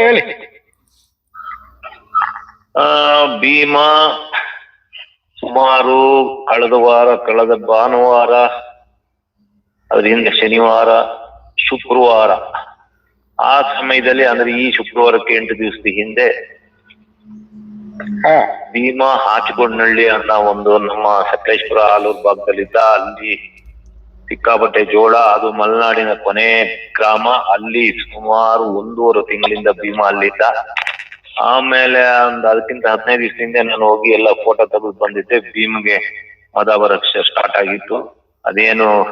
ಹೇಳಿ. ಆ ಭೀಮ ಸುಮಾರು ಕಳೆದ ವಾರ ಕಳೆದ ಭಾನುವಾರ ಅದರಿಂದ ಶನಿವಾರ ಶುಕ್ರವಾರ. ಆ ಸಮಯದಲ್ಲಿ ಅಂದ್ರೆ ಈ ಶುಕ್ರವಾರಕ್ಕೆ ಎಂಟು ದಿವಸದ ಹಿಂದೆ ಭೀಮಾ ಹಾಚಿಕೊಂಡಳ್ಳಿ ಅಂತ ಅನ್ನೋ ಒಂದು ನಮ್ಮ ಸಕಲೇಶ್ವರ ಆಲೂರು ಭಾಗದಲ್ಲಿದ್ದ ಅಲ್ಲಿ ಸಿಕ್ಕಾಪಟ್ಟೆ ಜೋಳ ಅದು ಮಲೆನಾಡಿನ ಕೊನೆ ಗ್ರಾಮ. ಅಲ್ಲಿ ಸುಮಾರು ಒಂದೂವರೆ ತಿಂಗಳಿಂದ ಭೀಮಾ ಅಲ್ಲಿದ್ದ. ಆಮೇಲೆ ಒಂದ್ ಅದಕ್ಕಿಂತ ಹದಿನೈದು ದಿವಸದಿಂದ ನಾನು ಹೋಗಿ ಎಲ್ಲ ಫೋಟೋ ತೆಗೆದು ಬಂದಿದ್ದೆ. ಭೀಮ್ಗೆ ಮದ ಬರಕ್ಷ ಸ್ಟಾರ್ಟ್ ಆಗಿತ್ತು. ಅದೇನು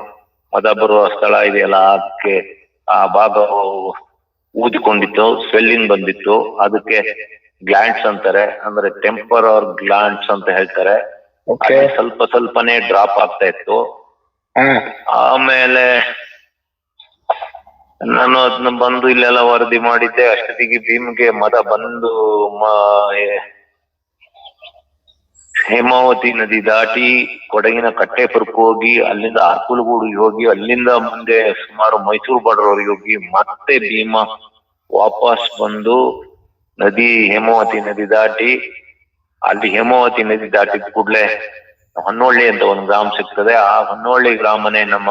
ಮದ ಬರುವ ಸ್ಥಳ ಇದೆಯಲ್ಲ ಅದಕ್ಕೆ ಆ ಭಾಗ ಊದಿಕೊಂಡಿತ್ತು ಸ್ವೆಲ್ಲಿಂಗ್ ಬಂದಿತ್ತು. ಅದಕ್ಕೆ ಗ್ಲಾಂಡ್ಸ್ ಅಂತಾರೆ ಅಂದ್ರೆ ಟೆಂಪರ್ ಗ್ಲಾಂಡ್ಸ್ ಅಂತ ಹೇಳ್ತಾರೆ. ಸ್ವಲ್ಪ ಸ್ವಲ್ಪನೇ ಡ್ರಾಪ್ ಆಗ್ತಾ ಇತ್ತು. ಆಮೇಲೆ ನಾನು ಅದನ್ನ ಬಂದು ಇಲ್ಲೆಲ್ಲ ವರದಿ ಮಾಡಿದ್ದೆ. ಅಷ್ಟೊತ್ತಿಗೆ ಭೀಮ್ಗೆ ಮದ ಬಂದು ಹೇಮಾವತಿ ನದಿ ದಾಟಿ ಕೊಡಗಿನ ಕಟ್ಟೆಪುರಕ್ಕೆ ಹೋಗಿ, ಅಲ್ಲಿಂದ ಅರ್ಕುಲಗೂಡಿಗೆ ಹೋಗಿ, ಅಲ್ಲಿಂದ ಮುಂದೆ ಸುಮಾರು ಮೈಸೂರು ಬಾರ್ಡರ್ ವರೆಗೆ ಹೋಗಿ ಮತ್ತೆ ಭೀಮ ವಾಪಸ್ ಬಂದು ನದಿ ಹೇಮಾವತಿ ನದಿ ದಾಟಿ, ಅಲ್ಲಿ ಹೇಮಾವತಿ ನದಿ ದಾಟಿದ ಕೂಡ್ಲೆ ಹೊನ್ನೊಳ್ಳಿ ಅಂತ ಒಂದು ಗ್ರಾಮ ಸಿಗ್ತದೆ. ಆ ಹೊನ್ನೋಳ್ಳಿ ಗ್ರಾಮನೇ ನಮ್ಮ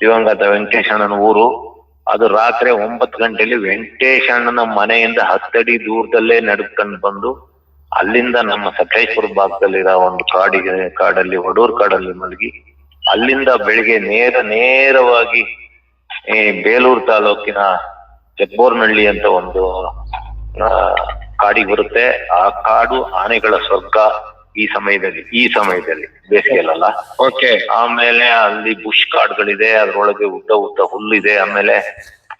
ದಿವಂಗತ ವೆಂಕಟೇಶಣ್ಣನ ಊರು. ಅದು ರಾತ್ರಿ ಒಂಬತ್ತು ಗಂಟೆಯಲ್ಲಿ ವೆಂಕಟೇಶಣ್ಣನ ಮನೆಯಿಂದ ಹತ್ತಡಿ ದೂರದಲ್ಲೇ ನಡ್ಕೊಂಡು ಬಂದು ಅಲ್ಲಿಂದ ನಮ್ಮ ಸಕಲೇಶ್ಪುರ ಭಾಗದಲ್ಲಿರೋ ಒಂದು ಕಾಡಿಗೆ, ಕಾಡಲ್ಲಿ ಒಡೂರ್ ಕಾಡಲ್ಲಿ ಮಲಗಿ ಅಲ್ಲಿಂದ ಬೆಳಿಗ್ಗೆ ನೇರ, ನೇರವಾಗಿ ಈ ಬೇಲೂರು ತಾಲೂಕಿನ ಜಗ್ಬೋರ್ನಹಳ್ಳಿ ಅಂತ ಒಂದು ಕಾಡಿಗೆ ಬರುತ್ತೆ. ಆ ಕಾಡು ಆನೆಗಳ ಸ್ವರ್ಗ. ಈ ಸಮಯದಲ್ಲಿ ಈ ಸಮಯದಲ್ಲಿ ಬೇಸಿಗೆಯಲ್ಲ ಓಕೆ ಆಮೇಲೆ ಅಲ್ಲಿ ಬುಷ್ ಕಾಡ್ಗಳಿದೆ ಅದ್ರೊಳಗೆ ಉದ್ದ ಉದ್ದ ಹುಲ್ಲಿದೆ ಆಮೇಲೆ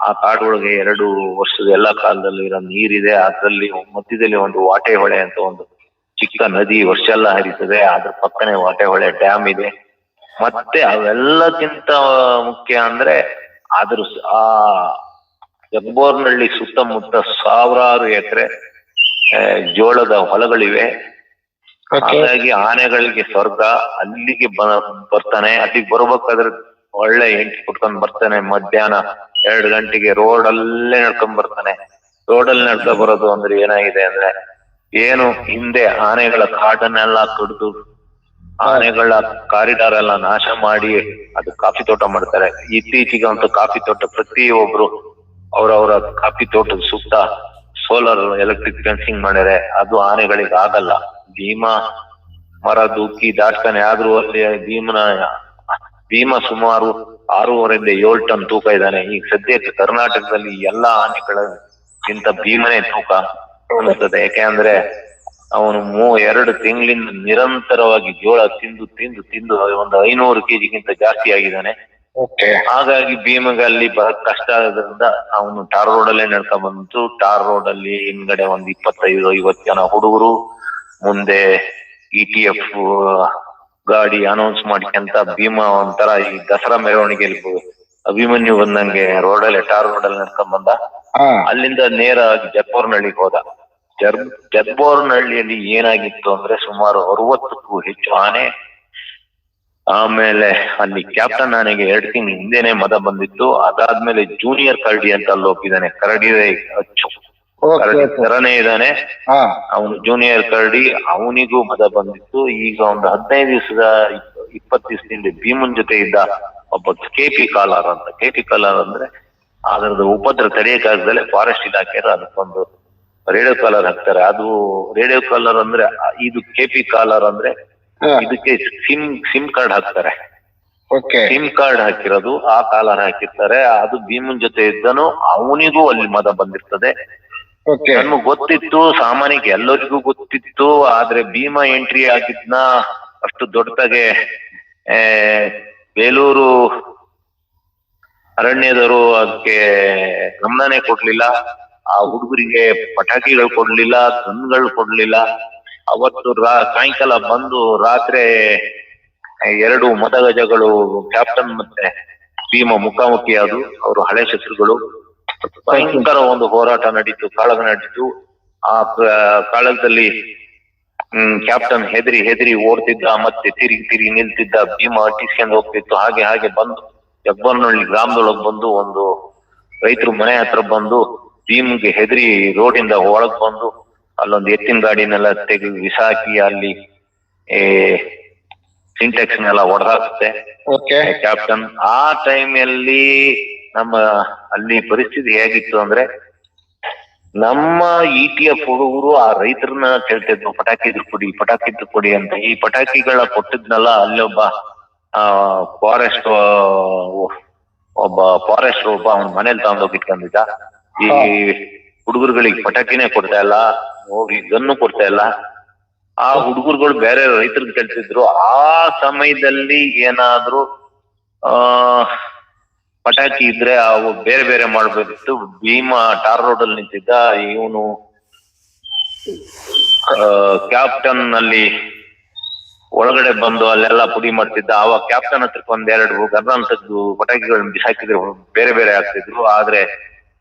ಆ ಕಾಡೊಳಗೆ ಎರಡು ವರ್ಷದ ಎಲ್ಲಾ ಕಾಲದಲ್ಲಿ ಇರೋ ನೀರಿದೆ ಅದ್ರಲ್ಲಿ ಮಧ್ಯದಲ್ಲಿ ಒಂದು ವಾಟೆ ಹೊಳೆ ಅಂತ ಒಂದು ಚಿಕ್ಕ ನದಿ ವರ್ಷ ಎಲ್ಲ ಹರಿತದೆ ಅದ್ರ ಪಕ್ಕನೆ ವಾಟೆ ಹೊಳೆ ಡ್ಯಾಮ್ ಇದೆ. ಮತ್ತೆ ಅವೆಲ್ಲಕ್ಕಿಂತ ಮುಖ್ಯ ಅಂದ್ರೆ ಅದ್ರ ಆ ಜಗ್ಬೋರ್ನಹಳ್ಳಿ ಸುತ್ತಮುತ್ತ ಸಾವಿರಾರು ಎಕರೆ ಜೋಳದ ಹೊಲಗಳಿವೆ. ಹಾಗಾಗಿ ಆನೆಗಳಿಗೆ ಸ್ವರ್ಗ ಅಲ್ಲಿಗೆ ಬರ್ತಾನೆ. ಅಲ್ಲಿಗೆ ಬರ್ಬೇಕಾದ್ರೆ ಒಳ್ಳೆ ಎಂಟಿ ಕುಟ್ಕೊಂಡ್ ಬರ್ತಾನೆ. ಮಧ್ಯಾಹ್ನ ಎರಡು ಗಂಟೆಗೆ ರೋಡ್ ಅಲ್ಲೇ ನಡ್ಕೊಂಡ್ ಬರ್ತಾನೆ. ರೋಡ್ ಅಲ್ಲಿ ನಡ್ಕೊಂಡ್ ಬರೋದು ಅಂದ್ರೆ ಏನಾಗಿದೆ ಅಂದ್ರೆ ಏನು ಹಿಂದೆ ಆನೆಗಳ ಕಾಡನ್ನೆಲ್ಲ ಕಡಿದು ಆನೆಗಳ ಕಾರಿಡಾರ್ ಎಲ್ಲ ನಾಶ ಮಾಡಿ ಅದು ಕಾಫಿ ತೋಟ ಮಾಡ್ತಾರೆ. ಇತ್ತೀಚೆಗೆ ಅಂತೂ ಕಾಫಿ ತೋಟ ಪ್ರತಿಯೊಬ್ರು ಅವರವರ ಕಾಫಿ ತೋಟದ ಸುತ್ತ ಸೋಲಾರ್ ಎಲೆಕ್ಟ್ರಿಕ್ ಫೆನ್ಸಿಂಗ್ ಮಾಡಿದ್ರೆ ಅದು ಆನೆಗಳಿಗೆ ಆಗಲ್ಲ. ಭೀಮ ಮರ ದೂಕಿ ದಾಟ್ತಾನೆ ಆದ್ರೂ ಅಲ್ಲಿ ಭೀಮನ ಭೀಮ ಸುಮಾರು ಆರೂವರೆಯಿಂದ ಏಳು ಟನ್ ತೂಕ ಇದ್ದಾನೆ. ಈಗ ಸದ್ಯಕ್ಕೆ ಕರ್ನಾಟಕದಲ್ಲಿ ಎಲ್ಲಾ ಆನೆಗಳಿಗಿಂತ ಭೀಮನೇ ತೂಕ ಅನಿಸ್ತದೆ. ಯಾಕೆಂದ್ರೆ ಅವನು ಮೂ ಎರಡು ತಿಂಗಳಿಂದ ನಿರಂತರವಾಗಿ ಜೋಳ ತಿಂದು ತಿಂದು ತಿಂದು ಒಂದು ಐನೂರು ಕೆಜಿಗಿಂತ ಜಾಸ್ತಿ ಆಗಿದ್ದಾನೆ. ಹಾಗಾಗಿ ಭೀಮಗ ಅಲ್ಲಿ ಬರಕ್ ಕಷ್ಟ ಆಗೋದ್ರಿಂದ ಅವನು ಟಾರ್ ರೋಡ್ ಅಲ್ಲೇ ನಡ್ಕೊಂಡ್ ಬಂತು ಟಾರ್ ರೋಡ್ ಅಲ್ಲಿ ಹಿಂದ್ಗಡೆ ಒಂದ್ ಇಪ್ಪತ್ತೈದು ಐವತ್ ಜನ ಹುಡುಗರು ಮುಂದೆ ಇ ಟಿ ಎಫ್ ಗಾಡಿ ಅನೌನ್ಸ್ ಮಾಡ್ಕೊಂತ ಭೀಮಾ ಒಂಥರ ಈ ದಸರಾ ಮೆರವಣಿಗೆಯಲ್ಲಿ ಅಭಿಮನ್ಯು ಬಂದಂಗೆ ರೋಡಲ್ಲಿ ಟಾರ್ ರೋಡ್ ಅಲ್ಲಿ ನಡ್ಕೊಂಡ್ ಬಂದ. ಅಲ್ಲಿಂದ ನೇರ ಜಗ್ಬೋರ್ನಹಳ್ಳಿಗೆ ಹೋದ. ಜರ್ ಜಗ್ಬೋರ್ನಹಳ್ಳಿಯಲ್ಲಿ ಏನಾಗಿತ್ತು ಅಂದ್ರೆ ಸುಮಾರು ಅರವತ್ತಕ್ಕೂ ಹೆಚ್ಚು ಆನೆ ಆಮೇಲೆ ಅಲ್ಲಿ ಕ್ಯಾಪ್ಟನ್ ಆನೆಗೆ ಎರಡು ತಿಂಗಳ ಹಿಂದೆನೆ ಮದ ಬಂದಿತ್ತು. ಅದಾದ್ಮೇಲೆ ಜೂನಿಯರ್ ಕರಡಿ ಅಂತ ಅಲ್ಲಿ ಹೋಗಿದ್ದಾನೆ ಕರಡಿ ಅಚ್ಚು. ತರನೇ ಇದ್ದಾನೆ. ಅವನು ಜೂನಿಯರ್ ಕರಡಿ ಅವನಿಗೂ ಮದ ಬಂದಿತ್ತು. ಈಗ ಒಂದು ಹದಿನೈದು ದಿವಸದ ಇಪ್ಪತ್ತು ದಿವಸದಿಂದ ಭೀಮನ್ ಜೊತೆ ಇದ್ದ ಒಬ್ಬ ಕೆ ಪಿ ಕಾಲಾರ್ ಅಂತ. ಕೆ ಪಿ ಕಾಲಾರ್ ಅಂದ್ರೆ ಅದರದ್ದು ಉಪದ್ರ ತಡೆಯಕ್ಕಾಗದಲ್ಲೇ ಫಾರೆಸ್ಟ್ ಇಲಾಖೆಯವರು ಅದಕ್ಕೊಂದು ರೇಡಿಯೋ ಕಾಲರ್ ಹಾಕ್ತಾರೆ. ಅದು ರೇಡಿಯೋ ಕಾಲರ್ ಅಂದ್ರೆ ಇದು ಕೆ ಪಿ ಕಾಲರ್ ಅಂದ್ರೆ ಇದಕ್ಕೆ ಸಿಮ್ ಸಿಮ್ ಕಾರ್ಡ್ ಹಾಕ್ತಾರೆ. ಸಿಮ್ ಕಾರ್ಡ್ ಹಾಕಿರೋದು ಆ ಕಾಲರ್ ಹಾಕಿರ್ತಾರೆ. ಅದು ಭೀಮನ್ ಜೊತೆ ಇದ್ದನು ಅವನಿಗೂ ಅಲ್ಲಿ ಮದ ಬಂದಿರ್ತದೆ. ನನ್ಗೆ ಗೊತ್ತಿತ್ತು, ಸಾಮಾನ್ಯಕ್ಕೆ ಎಲ್ಲರಿಗೂ ಗೊತ್ತಿತ್ತು, ಆದ್ರೆ ಭೀಮ ಎಂಟ್ರಿ ಆಗಿದ್ನ ಅಷ್ಟು ದೊಡ್ಡದಾಗೆ ಬೇಲೂರು ಅರಣ್ಯದವರು ಅದಕ್ಕೆ ಗಮನನೇ ಕೊಡ್ಲಿಲ್ಲ, ಆ ಹುಡುಗರಿಗೆ ಪಟಾಕಿಗಳು ಕೊಡ್ಲಿಲ್ಲ, ಗನ್ಗಳು ಕೊಡ್ಲಿಲ್ಲ. ಅವತ್ತು ರಾ, ಸಾಯಂಕಾಲ ಬಂದು ರಾತ್ರಿ ಎರಡು ಮದಗಜಗಳು, ಕ್ಯಾಪ್ಟನ್ ಮತ್ತೆ ಭೀಮ ಮುಖಾಮುಖಿ ಅದು ಅವರು ಹಳೆ ಶತ್ರುಗಳು. ಭಯಂಕರ ಒಂದು ಹೋರಾಟ ನಡೀತು ಕಾಳಗ ನಡೀತು ಆ ಕಾಳಗದಲ್ಲಿ ಹ್ಮ್ ಕ್ಯಾಪ್ಟನ್ ಹೆದರಿ ಹೆದರಿ ಓಡ್ತಿದ್ದ ಮತ್ತೆ ತಿರುಗಿ ತಿರುಗಿ ನಿಲ್ತಿದ್ದ ಭೀಮ ಅಟ್ಟಿಸ್ಕೊಂಡು ಹೋಗ್ತಿತ್ತು. ಹಾಗೆ ಹಾಗೆ ಬಂದು ಹೆಬ್ಬನಹಳ್ಳಿ ಗ್ರಾಮದೊಳಗ್ ಬಂದು ಒಂದು ರೈತರು ಮನೆ ಹತ್ರ ಬಂದು ಭೀಮ್ಗೆ ಹೆದರಿ ರೋಡಿಂದ ಒಳಗ್ ಬಂದು ಅಲ್ಲೊಂದು ಎತ್ತಿನ ಗಾಡಿನೆಲ್ಲ ತೆಗೆದು ಬಿಸಾಕಿ ಅಲ್ಲಿ ಏ ಸಿಂಟೆಕ್ಸ್ನೆಲ್ಲ ಹೊಡೆದಾಕ್ತೆ ಓಕೆ ಕ್ಯಾಪ್ಟನ್ ಆ ಟೈಮಲ್ಲಿ ನಮ್ಮ ಅಲ್ಲಿ ಪರಿಸ್ಥಿತಿ ಹೇಗಿತ್ತು ಅಂದ್ರೆ ನಮ್ಮ ಇ ಟಿ ಎಫ್ ಹುಡುಗರು ಆ ರೈತರನ್ನ ಕೇಳ್ತಿದ್ರು ಪಟಾಕಿ ಇದ್ರು ಕೊಡಿ ಪಟಾಕಿ ಇದ್ರು ಕೊಡಿ ಅಂತ. ಈ ಪಟಾಕಿಗಳ ಕೊಟ್ಟಿದ್ನಲ್ಲ ಅಲ್ಲೊಬ್ಬ ಆ ಫಾರೆಸ್ಟ್ ಒಬ್ಬ ಫಾರೆಸ್ಟ್ ಒಬ್ಬ ಅವನ ಮನೇಲಿ ತಗೊಂಡೋಗಿ ಇಟ್ಕೊಂಡಿದ್ದ ಈ ಹುಡುಗರುಗಳಿಗೆ ಪಟಾಕಿನೇ ಕೊಡ್ತಾ ಇಲ್ಲ ಹೋಗಿ ಗನ್ನು ಕೊಡ್ತಾ ಇಲ್ಲ. ಆ ಹುಡುಗರುಗಳು ಬೇರೆ ರೈತರಿಗೆ ಕೇಳ್ತಿದ್ರು. ಆ ಸಮಯದಲ್ಲಿ ಏನಾದ್ರು ಆ ಪಟಾಕಿ ಇದ್ರೆ ಅವು ಬೇರೆ ಬೇರೆ ಮಾಡ್ಬೇಕಿತ್ತು ಭೀಮಾ ಟಾರ್ ರೋಡ್ ಅಲ್ಲಿ ನಿಂತಿದ್ದ. ಇವನು ಕ್ಯಾಪ್ಟನ್ ಅಲ್ಲಿ ಒಳಗಡೆ ಬಂದು ಅಲ್ಲೆಲ್ಲ ಪುಡಿ ಮಾಡ್ತಿದ್ದ. ಅವಾಗ ಕ್ಯಾಪ್ಟನ್ ಹತ್ರಕ್ಕೆ ಒಂದೆರಡು ಎರಡು ತೆಗೆದು ಪಟಾಕಿಗಳನ್ನ ಬಿಸಾಕಿದ್ರು. ಬೇರೆ ಬೇರೆ ಆಗ್ತಿದ್ರು ಆದ್ರೆ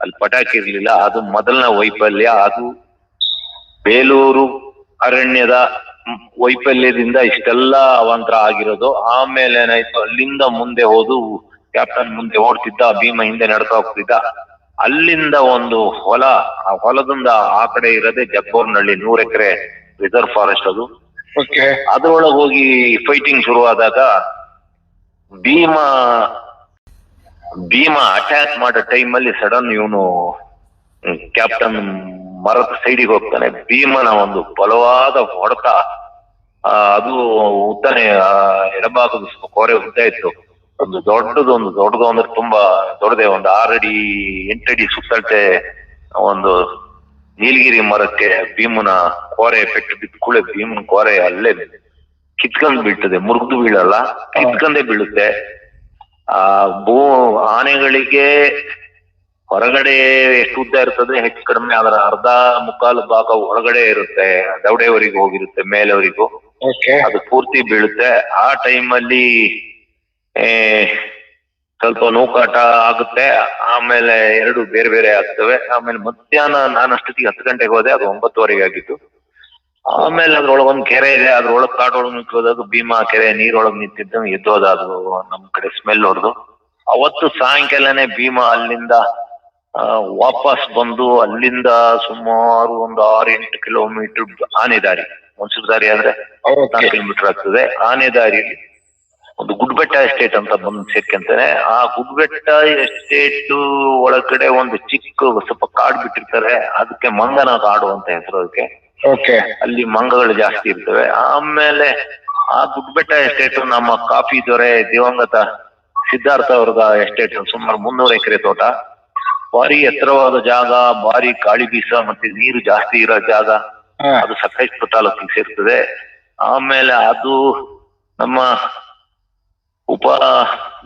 ಅಲ್ಲಿ ಪಟಾಕಿ ಇರ್ಲಿಲ್ಲ. ಅದು ಮೊದಲನೇ ವೈಫಲ್ಯ. ಅದು ಬೇಲೂರು ಅರಣ್ಯದ ವೈಫಲ್ಯದಿಂದ ಇಷ್ಟೆಲ್ಲ ಅವಂತರ ಆಗಿರೋದು. ಆಮೇಲೆ ಏನಾಯ್ತು? ಅಲ್ಲಿಂದ ಮುಂದೆ ಹೋದು ಕ್ಯಾಪ್ಟನ್ ಮುಂದೆ ಓಡ್ತಿದ್ದ ಭೀಮ ಹಿಂದೆ ನಡ್ತಾ ಹೋಗ್ತಿದ್ದ. ಅಲ್ಲಿಂದ ಒಂದು ಹೊಲ ಆ ಹೊಲದಿಂದ ಆ ಕಡೆ ಇರೋದೇ ಜಗ್ಬೋರ್ನಹಳ್ಳಿ ನೂರ್ ಎಕರೆ ರಿಸರ್ವ್ ಫಾರೆಸ್ಟ್ ಅದು. ಅದ್ರೊಳಗೆ ಹೋಗಿ ಫೈಟಿಂಗ್ ಶುರುವಾದಾಗ ಭೀಮ ಭೀಮ ಅಟ್ಯಾಕ್ ಮಾಡೋ ಟೈಮಲ್ಲಿ ಸಡನ್ ಇವನು ಕ್ಯಾಪ್ಟನ್ ಮರದ ಸೈಡಿಗೆ ಹೋಗ್ತಾನೆ. ಭೀಮನ ಒಂದು ಬಲವಾದ ಹೊಡೆತ ಅದು ಉದ್ದನೆ ಎಡಭಾಗದ ಕೋರೆ ಉದ್ದ ಇತ್ತು. ಒಂದು ದೊಡ್ಡದು ಒಂದು ದೊಡ್ಡದು ಅಂದ್ರೆ ತುಂಬಾ ದೊಡ್ಡದೆ ಒಂದು ಆರಡಿ ಎಂಟಡಿ ಸುತ್ತಳತೆ ಒಂದು ನೀಲಗಿರಿ ಮರಕ್ಕೆ ಭೀಮನ ಕೋರೆ ಪೆಟ್ಟು ಬಿದ್ದ ಭೀಮನ ಕೋರೆ ಅಲ್ಲೇ ಕಿತ್ಕೊಂಡ್ ಬೀಳ್ತದೆ ಮುರುಗ್ದು ಬೀಳಲ್ಲ ಕಿತ್ಕೊಂಡೇ ಬೀಳುತ್ತೆ. ಆ ಭೂ ಆನೆಗಳಿಗೆ ಹೊರಗಡೆ ಎಷ್ಟು ಉದ್ದ ಇರ್ತದೆ ಹೆಚ್ಚು ಕಡಿಮೆ ಅದರ ಅರ್ಧ ಮುಕ್ಕಾಲು ಭಾಗ ಒಳಗಡೆ ಇರುತ್ತೆ ದವಡೆವರೆಗೂ ಹೋಗಿರುತ್ತೆ ಮೇಲೆವರೆಗೂ. ಅದು ಪೂರ್ತಿ ಬೀಳುತ್ತೆ. ಆ ಟೈಮಲ್ಲಿ ಸ್ವಲ್ಪ ನೂಕಾಟ ಆಗುತ್ತೆ. ಆಮೇಲೆ ಎರಡು ಬೇರೆ ಬೇರೆ ಆಗ್ತವೆ. ಆಮೇಲೆ ಮಧ್ಯಾಹ್ನ ನಾನು ಅಷ್ಟೊತ್ತಿಗೆ ಹತ್ತು ಗಂಟೆಗೆ ಹೋದೆ ಅದು ಒಂಬತ್ತುವರೆಗೆ ಆಗಿತ್ತು ಆಮೇಲೆ ಅದ್ರೊಳಗೆ ಒಂದು ಕೆರೆ ಇದೆ. ಅದ್ರೊಳಗೆ ಕಾಡೊಳಗೆ ನಿಂತೋದಾಗ ಭೀಮಾ ಕೆರೆ. ನೀರೊಳಗೆ ನಿಂತಿದ್ದು ಎದ್ದೋದ ಅದು ನಮ್ ಕಡೆ ಸ್ಮೆಲ್ ಹೊಡೆದು ಅವತ್ತು ಸಾಯಂಕಾಲನೇ ಭೀಮಾ ಅಲ್ಲಿಂದ ವಾಪಸ್ ಬಂದು ಅಲ್ಲಿಂದ ಸುಮಾರು ಒಂದು ಆರು ಎಂಟು ಕಿಲೋಮೀಟರ್ ಆನೆ ದಾರಿ ಒಂದು ದಾರಿ ನಾಲ್ಕು ಕಿಲೋಮೀಟರ್ ಆಗ್ತದೆ. ಆನೆ ದಾರಿಯಲ್ಲಿ ಒಂದು ಗುಡ್ಬೆಟ್ಟ ಎಸ್ಟೇಟ್ ಅಂತ ಬಂದು ಸೇರ್ಕೊಂತಾನೆ. ಆ ಗುಡ್ಬೆಟ್ಟ ಎಸ್ಟೇಟ್ ಒಳಗಡೆ ಒಂದು ಚಿಕ್ಕ ಸ್ವಲ್ಪ ಕಾಡು ಬಿಟ್ಟಿರ್ತಾರೆ. ಅದಕ್ಕೆ ಮಂಗನ ಕಾಡು ಅಂತ ಹೆಸರು ಅದಕ್ಕೆ. ಓಕೆ ಅಲ್ಲಿ ಮಂಗಗಳು ಜಾಸ್ತಿ ಇರ್ತವೆ. ಆಮೇಲೆ ಆ ಗುಡ್ಬೆಟ್ಟ ಎಸ್ಟೇಟ್ ನಮ್ಮ ಕಾಫಿ ದೊರೆ ದಿವಂಗತ ಸಿದ್ಧಾರ್ಥ ಅವ್ರದ ಎಸ್ಟೇಟ್ ಸುಮಾರು ಮುನ್ನೂರು ಎಕರೆ ತೋಟ. ಭಾರಿ ಎತ್ತರವಾದ ಜಾಗ ಭಾರಿ ಗಾಳಿ ಬೀಸ ಮತ್ತೆ ನೀರು ಜಾಸ್ತಿ ಇರೋ ಜಾಗ. ಅದು ಸಕಲೇಶ್ಪುರ ತಾಲೂಕಿಗೆ ಸೇರ್ತದೆ. ಆಮೇಲೆ ಅದು ನಮ್ಮ ಉಪ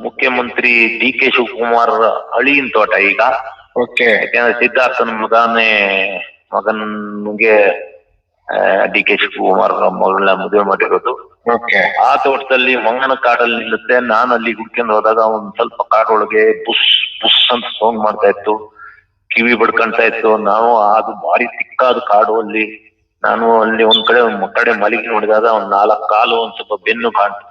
ಮುಖ್ಯಮಂತ್ರಿ ಡಿ ಕೆ ಶಿವಕುಮಾರ್ ಅಳಿಯನ್ ತೋಟ ಈಗ. ಓಕೆ. ಯಾಕಂದ್ರೆ ಸಿದ್ಧಾರ್ಥನ ಮಗನೇ ಮಗನ್ಗೆ ಡಿ ಕೆ ಶಿವಕುಮಾರ್ ಮಗಳನ್ನ ಮದುವೆ ಮಾಡಿರೋದು. ಓಕೆ. ಆ ತೋಟದಲ್ಲಿ ಮಂಗನ ಕಾಡಲ್ಲಿ ನಿಲ್ಲುತ್ತೆ. ನಾನು ಅಲ್ಲಿ ಹುಡ್ಕೊಂಡು ಹೋದಾಗ ಒಂದ್ ಸ್ವಲ್ಪ ಕಾಡೊಳಗೆ ಬುಸ್ ಬುಸ್ ಅಂತ ಸೌಂಡ್ ಮಾಡ್ತಾ ಇತ್ತು. ಕಿವಿ ಬಡ್ಕೊಂತ ಇತ್ತು. ನಾವು ಅದು ಭಾರಿ ತಿಕ್ಕಾದ ಕಾಡು ಅಲ್ಲಿ. ನಾನು ಅಲ್ಲಿ ಒಂದ್ ಕಡೆ ಒಂದ್ ಕಡೆ ಮಲಗಿ ನೋಡಿದಾಗ ಒಂದ್ ನಾಲ್ಕು ಕಾಲು ಒಂದ್ ಸ್ವಲ್ಪ ಬೆನ್ನು ಕಾಣ್ತು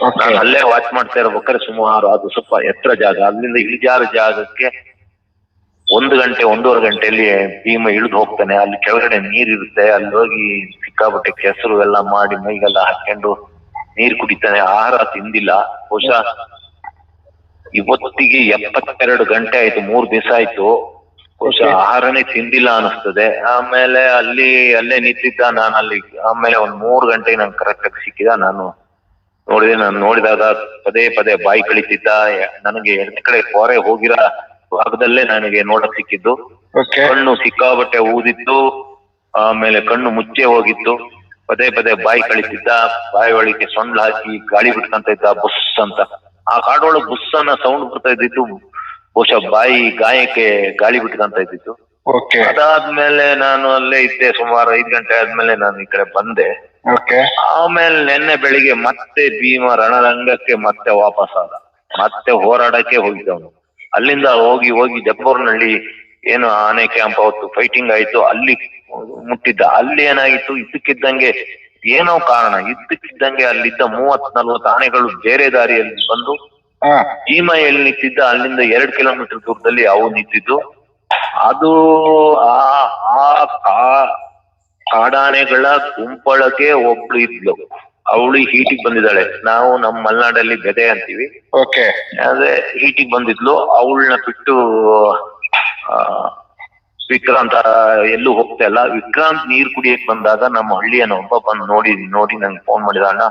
ನಾನು ಅಲ್ಲೇ ವಾಚ್ ಮಾಡ್ತಾ ಇರ್ಬೇಕಾದ್ರೆ ಸುಮಾರು ಅದು ಸ್ವಲ್ಪ ಎತ್ತರ ಜಾಗ. ಅಲ್ಲಿಂದ ಇಳಿಜಾರು ಜಾಗಕ್ಕೆ ಒಂದು ಗಂಟೆ ಒಂದೂವರೆ ಗಂಟೆಯಲ್ಲಿ ಭೀಮ ಇಳಿದು ಹೋಗ್ತಾನೆ. ಅಲ್ಲಿ ಕೆಳಗಡೆ ನೀರಿರುತ್ತೆ. ಅಲ್ಲಿ ಹೋಗಿ ಸಿಕ್ಕಾಪಟ್ಟೆ ಕೆಸರು ಎಲ್ಲ ಮಾಡಿ ಮೈಗೆಲ್ಲ ಹಾಕೊಂಡು ನೀರ್ ಕುಡಿತಾನೆ. ಆಹಾರ ತಿಂದಿಲ್ಲ. ಬಹುಶಃ ಇವತ್ತಿಗೆ ಎಪ್ಪತ್ತೆರಡು ಗಂಟೆ ಆಯ್ತು ಮೂರ್ ದಿವಸ ಆಯ್ತು. ಬಹುಶಃ ಆಹಾರನೇ ತಿಂದಿಲ್ಲ ಅನಿಸ್ತದೆ ಆಮೇಲೆ ಅಲ್ಲಿ ಅಲ್ಲೇ ನಿಂತಿದ್ದ ನಾನು ಅಲ್ಲಿ ಆಮೇಲೆ ಒಂದ್ ಮೂರ್ ಗಂಟೆಗೆ ನಾನು ಕರೆಕ್ಟ್ ಆಗಿ ಸಿಕ್ಕಿದ ನಾನು ನೋಡಿದೆ ನಾನು ನೋಡಿದಾಗ ಪದೇ ಪದೇ ಬಾಯಿ ಕಳಿತಿದ್ದ. ನನಗೆ ಎರಡನೇ ಕಡೆ ಕೋರೆ ಹೋಗಿರೋ ಭಾಗದಲ್ಲೇ ನನಗೆ ನೋಡಕ್ ಸಿಕ್ಕಿದ್ದು. ಓಕೆ ಕಣ್ಣು ಸಿಕ್ಕಾಬಟ್ಟೆ ಊದಿತ್ತು ಆಮೇಲೆ ಕಣ್ಣು ಮುಚ್ಚೆ ಹೋಗಿತ್ತು. ಪದೇ ಪದೇ ಬಾಯಿ ಕಳಿತಿದ್ದ ಬಾಯಿ ಒಳಗೆ ಸೊಂಡ್ಲ ಹಾಕಿ ಗಾಳಿ ಬಿಟ್ಕೊಂತ ಇದ್ದ ಬುಸ್ ಅಂತ. ಆ ಕಾಡೊಳಗೆ ಬುಸ್ ಅನ್ನೋ ಸೌಂಡ್ ಬರ್ತಾ ಇದ್ದಿದ್ದು ಬಹುಶಃ ಬಾಯಿ ಗಾಯಕ್ಕೆ ಗಾಳಿ ಬಿಟ್ಕೊಂತ ಇದ್ದಿತ್ತು ಓಕೆ ಅದಾದ್ಮೇಲೆ ನಾನು ಅಲ್ಲೇ ಇದ್ದೆ ಸುಮಾರು ಐದ್ ಗಂಟೆ ಆದ್ಮೇಲೆ ನಾನು ಈ ಕಡೆ ಬಂದೆ. ಓಕೆ ಆಮೇಲೆ ನಿನ್ನೆ ಬೆಳಿಗ್ಗೆ ಮತ್ತೆ ಭೀಮ ರಣರಂಗಕ್ಕೆ ಮತ್ತೆ ವಾಪಸ್ ಆದ. ಮತ್ತೆ ಹೋರಾಡಕ್ಕೆ ಹೋಗಿದ್ದವನು. ಅಲ್ಲಿಂದ ಹೋಗಿ ಹೋಗಿ ಜಬ್ಬೂರ್ನಲ್ಲಿ ಏನು ಆನೆ ಕ್ಯಾಂಪ್ ಅವತ್ತು ಫೈಟಿಂಗ್ ಆಯ್ತು. ಅಲ್ಲಿ ಮುಟ್ಟಿದ್ದ. ಅಲ್ಲಿ ಏನಾಗಿತ್ತು? ಇದ್ದಕ್ಕಿದ್ದಂಗೆ ಏನೋ ಕಾರಣ. ಇದ್ದಕ್ಕಿದ್ದಂಗೆ ಅಲ್ಲಿದ್ದ ಮೂವತ್ ನಲ್ವತ್ ಆನೆಗಳು ಬೇರೆ ದಾರಿಯಲ್ಲಿ ಬಂದು ಭೀಮ ಎಲ್ಲಿ ನಿಂತಿದ್ದ? ಅಲ್ಲಿಂದ ಎರಡ್ ಕಿಲೋಮೀಟರ್ ದೂರದಲ್ಲಿ ಅವು ನಿಂತಿದ್ದು. ಅದು ಆ ಕಾಡಾನೆಗಳ ಗುಂಪೊಳಗೆ ಒಬ್ಳು ಇದ್ಲು. ಅವಳು ಹೀಟಿಗೆ ಬಂದಿದ್ದಾಳೆ. ನಾವು ನಮ್ಮ ಮಲೆನಾಡಲ್ಲಿ ಬೆದೆ ಅಂತೀವಿ. ಓಕೆ. ಅದೇ ಹೀಟಿಗೆ ಬಂದಿದ್ಲು. ಅವಳನ್ನ ಬಿಟ್ಟು ಆ, ವಿಕ್ರಾಂತ್ ಆ, ಎಲ್ಲೂ ಹೋಗ್ತಾ ಇಲ್ಲ. ವಿಕ್ರಾಂತ್ ನೀರ್ ಕುಡಿಯಕ್ ಬಂದಾಗ ನಮ್ಮ ಹಳ್ಳಿಯನ್ನ ಒಬ್ಬ ಬಂದು ನೋಡಿ ನೋಡಿ ನಂಗೆ ಫೋನ್ ಮಾಡಿದ ಅಣ್ಣ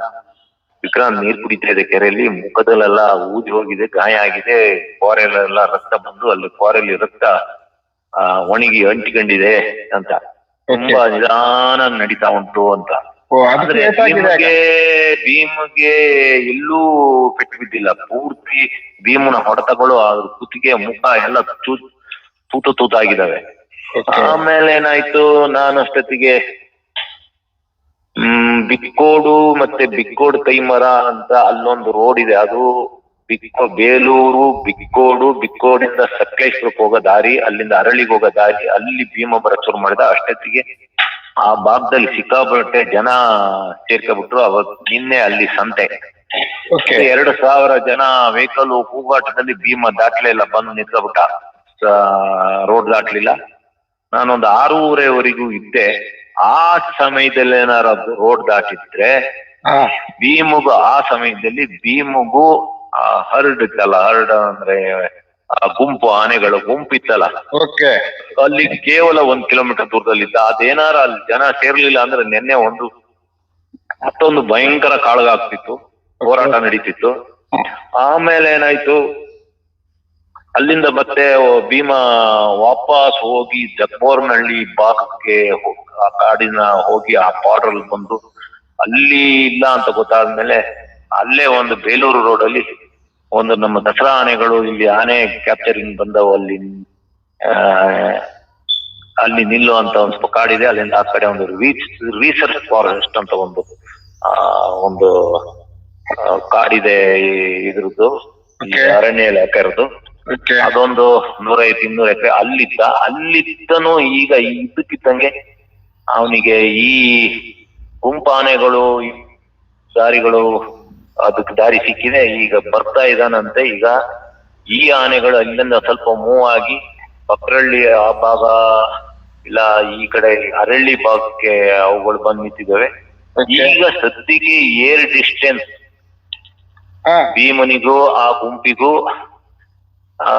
ವಿಕ್ರಾಂತ್ ನೀರ್ ಕುಡಿತಾ ಇದೆ ಕೆರೆಯಲ್ಲಿ. ಮುಖದಲ್ಲೆಲ್ಲ ಊದಿ ಹೋಗಿದೆ ಗಾಯ ಆಗಿದೆ. ಕೋರೆಲೆಲ್ಲ ರಕ್ತ ಬಂದು ಅಲ್ಲಿ ಕೋರೆಯಲ್ಲಿ ರಕ್ತ ಆ, ಒಣಗಿ ಅಂಟಿಕೊಂಡಿದೆ ಅಂತ. ತುಂಬಾ ನಿಧಾನ ನಡೀತಾ ಉಂಟು ಅಂತ. ಆದ್ರೆ ಭೀಮ್ಗೆ ಭೀಮ್ಗೆ ಎಲ್ಲೂ ಪೆಟ್ಟು ಬಿದ್ದಿಲ್ಲ ಪೂರ್ತಿ ಭೀಮನ ಹೊಡೆತಗಳು ಅದ್ರ ಕುತ್ತಿಗೆ ಮುಖ ಎಲ್ಲ ತೂತು ತೂತಾಗಿದ್ದಾವೆ. ಆಮೇಲೆ ಏನಾಯ್ತು? ನಾನು ಅಷ್ಟೊತ್ತಿಗೆ ಹ್ಮ್ ಬಿಕ್ಕೋಡು ಮತ್ತೆ ಬಿಕ್ಕೋಡು ಕೈಮರ ಅಂತ ಅಲ್ಲೊಂದು ರೋಡ್ ಇದೆ. ಅದು ಬಿಕ್ಕೋ ಬೇಲೂರು ಬಿಕ್ಕೋಡು ಬಿಕ್ಕೋಡಿಂದ ಸಕಲೇಶ್ವರಕ್ಕೆ ಹೋಗೋ ದಾರಿ ಅಲ್ಲಿಂದ ಅರಳಿಗೆ ಹೋಗೋ ದಾರಿ ಅಲ್ಲಿ ಭೀಮ ಬರ ಶುರು ಮಾಡಿದ ಅಷ್ಟೊತ್ತಿಗೆ ಆ ಭಾಗದಲ್ಲಿ ಸಿಕ್ಕಾಪಟ್ಟೆ ಜನ ಸೇರ್ಕೊಬಿಟ್ರು ಅವತ್ ನಿನ್ನೆ ಅಲ್ಲಿ ಸಂತೆ. ಎರಡು ಸಾವಿರ ಜನ ವೆಹಿಕಲ್ ಕೂಗಾಟದಲ್ಲಿ ಭೀಮ ದಾಟ್ಲೇ ಇಲ್ಲ ಬಂದು ನಿಂತ್ಕೊಬಿಟ್ಟ. ರೋಡ್ ದಾಟ್ಲಿಲ್ಲ. ನಾನೊಂದು ಆರೂವರೆವರೆಗೂ ಇದ್ದೆ. ಆ ಸಮಯದಲ್ಲಿ ಏನಾರ ರೋಡ್ ದಾಟಿದ್ರೆ ಭೀಮುಗು ಆ ಸಮಯದಲ್ಲಿ ಭೀಮುಗು ಆ ಹರ್ಡ್ ಇತ್ತಲ್ಲ ಹರ್ಡ್ ಅಂದ್ರೆ ಆ ಗುಂಪು ಆನೆಗಳು ಗುಂಪು ಇತ್ತಲ್ಲ? ಓಕೆ ಅಲ್ಲಿ ಕೇವಲ ಒಂದ್ ಕಿಲೋಮೀಟರ್ ದೂರದಲ್ಲಿದ್ದ ಅದೇನಾರ ಅಲ್ಲಿ ಜನ ಸೇರ್ಲಿಲ್ಲ ಅಂದ್ರೆ ನಿನ್ನೆ ಒಂದು ಮತ್ತೊಂದು ಭಯಂಕರ ಕಾಳಗ ಆಗ್ತಿತ್ತು ಹೋರಾಟ ನಡೀತಿತ್ತು. ಆಮೇಲೆ ಏನಾಯ್ತು? ಅಲ್ಲಿಂದ ಮತ್ತೆ ಭೀಮ ವಾಪಸ್ ಹೋಗಿ ಜಗ್ಬೋರ್ನಹಳ್ಳಿ ಭಾಗಕ್ಕೆ ಆ ಕಾಡಿನ ಹೋಗಿ ಆ ಬಾರ್ಡರ್ ಬಂದು ಅಲ್ಲಿ ಇಲ್ಲ ಅಂತ ಗೊತ್ತಾದ್ಮೇಲೆ ಅಲ್ಲೇ ಒಂದು ಬೇಲೂರು ರೋಡ್ ಅಲ್ಲಿ ಒಂದು ನಮ್ಮ ದಸರಾ ಆನೆಗಳು ಇಲ್ಲಿ ಆನೆ ಕ್ಯಾಪ್ಚರಿಂಗ್ ಬಂದವು ಅಲ್ಲಿ ಆ, ಅಲ್ಲಿ ನಿಲ್ಲುವಂತ ಒಂದು ಸ್ವಲ್ಪ ಕಾಡಿದೆ ಅಲ್ಲಿಂದ ಆ ಕಡೆ ಒಂದು ರಿಸರ್ಚ್ ಫಾರೆಸ್ಟ್ ಅಂತ ಒಂದು ಆ ಒಂದು ಕಾಡಿದೆ ಈ- ಇದ್ರದ್ದು. ಅರಣ್ಯ ಇಲಾಖೆರದು ಇರೋದು ಅದೊಂದು ನೂರೈವತ್ತು ಇನ್ನೂರ ಎಕರೆ ಅಲ್ಲಿದ್ದ ಅಲ್ಲಿದ್ದನು ಈಗ ಇದಕ್ಕಿದ್ದಂಗೆ ಅವನಿಗೆ ಈ ಗುಂಪಾನೆಗಳು ದಾರಿಗಳು ಅದಕ್ಕೆ ದಾರಿ ಸಿಕ್ಕಿದೆ. ಈಗ ಬರ್ತಾ ಇದ್ದಾನಂತೆ. ಈಗ ಈ ಆನೆಗಳು ಅಲ್ಲಿಂದ ಸ್ವಲ್ಪ ಮೂವ್ ಆಗಿ ಪಕ್ರಳ್ಳಿ ಆ ಭಾಗ ಇಲ್ಲ ಈ ಕಡೆ ಅರಳ್ಳಿ ಭಾಗಕ್ಕೆ ಅವುಗಳು ಬಂದ್ ನಿಂತಿದ್ದಾವೆ ಈಗ ಸದ್ಯಕ್ಕೆ ಏರ್ ಡಿಸ್ಟೆನ್ಸ್ ಭೀಮನಿಗೂ ಆ ಗುಂಪಿಗೂ ಆ